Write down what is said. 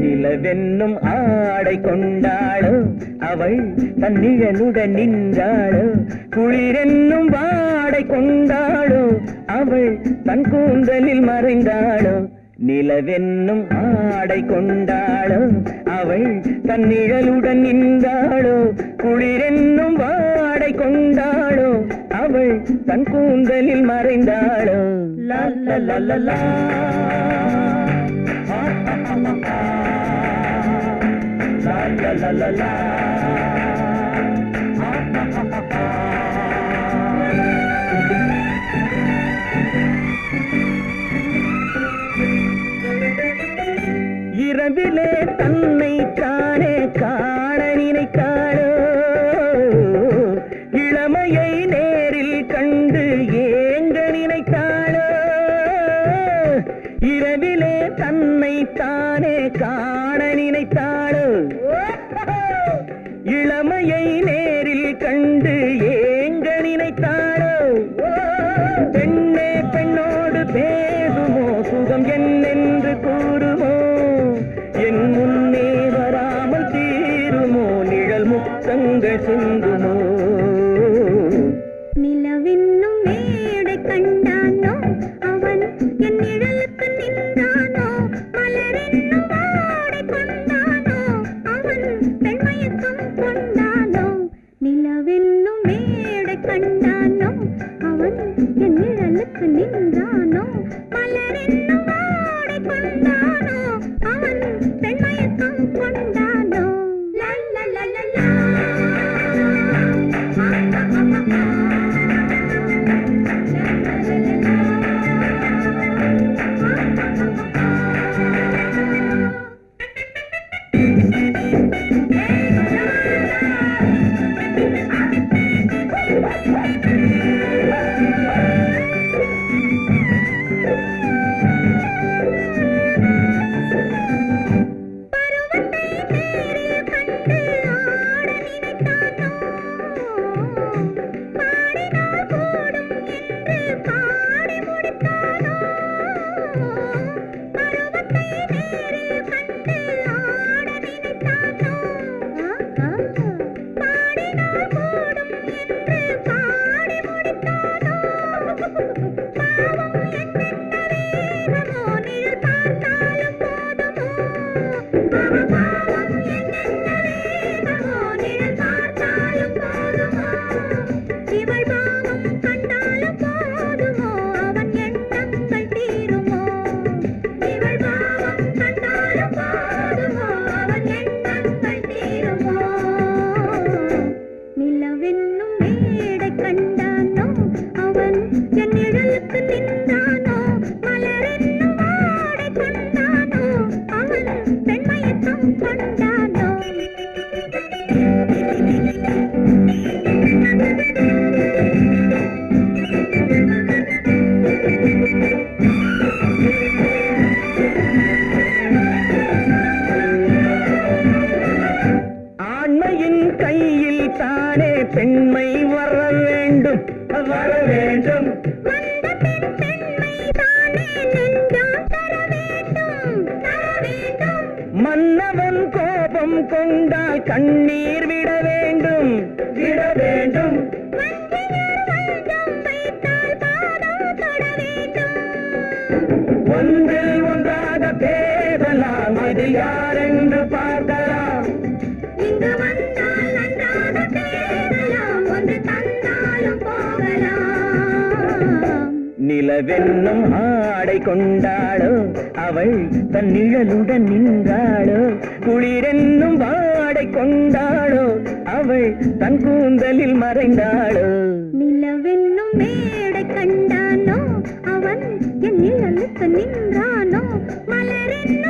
நிலவென்னும் ஆடை கொண்டாளோ அவள் தன் நிழலுடன் நின்றாளோ குளிரென்னும் வாடை கொண்டாள் அவள் தன் கூந்தலில் மறைந்தாளோ? நிலவென்னும் ஆடை கொண்டாளோ? அவள் தன் நிழலுடன் நின்றாளோ? குளிரென்னும் வாடை கொண்டாளோ? அவள் தன் கூந்தலில் மறைந்தாளோ? லா லா la la la la. இரவிலே தன்னை தானே காண நினைத்தாளோ? இளமையை நேரில் கண்டு ஏங்க நினைத்தாளோ? பெண்ணே பெண்ணோடு பேசுமோ? சுகம் என்னென்று கூறுமோ? என் முன்னே வராமல் தீருமோ? நிழல் முத்தங்கள் சிந்து நிலவென்னும் மேடை கண்டானோ? அவன் என் கையில் தானே பெண்மை வர வேண்டும்? வர வேண்டும். மன்னவன் கோபம் கொண்டால் கண்ணீர் விட வேண்டும். விட வேண்டும். ஒன்றில் ஒன்றாக பேசலாம் அது யாரென்று வெல்லும் ஆடை கொண்டாளோ அவள் தன் நிழலுடன் நின்றாளோ குளிரென்னும் வாடை கொண்டாளோ அவள் தன் கூந்தலில் மறைந்தாளோ. நிலவென்னும் மேடை கண்டானோ அவன் என் நிழலுக்கு நின்றானோ மலரென்னும்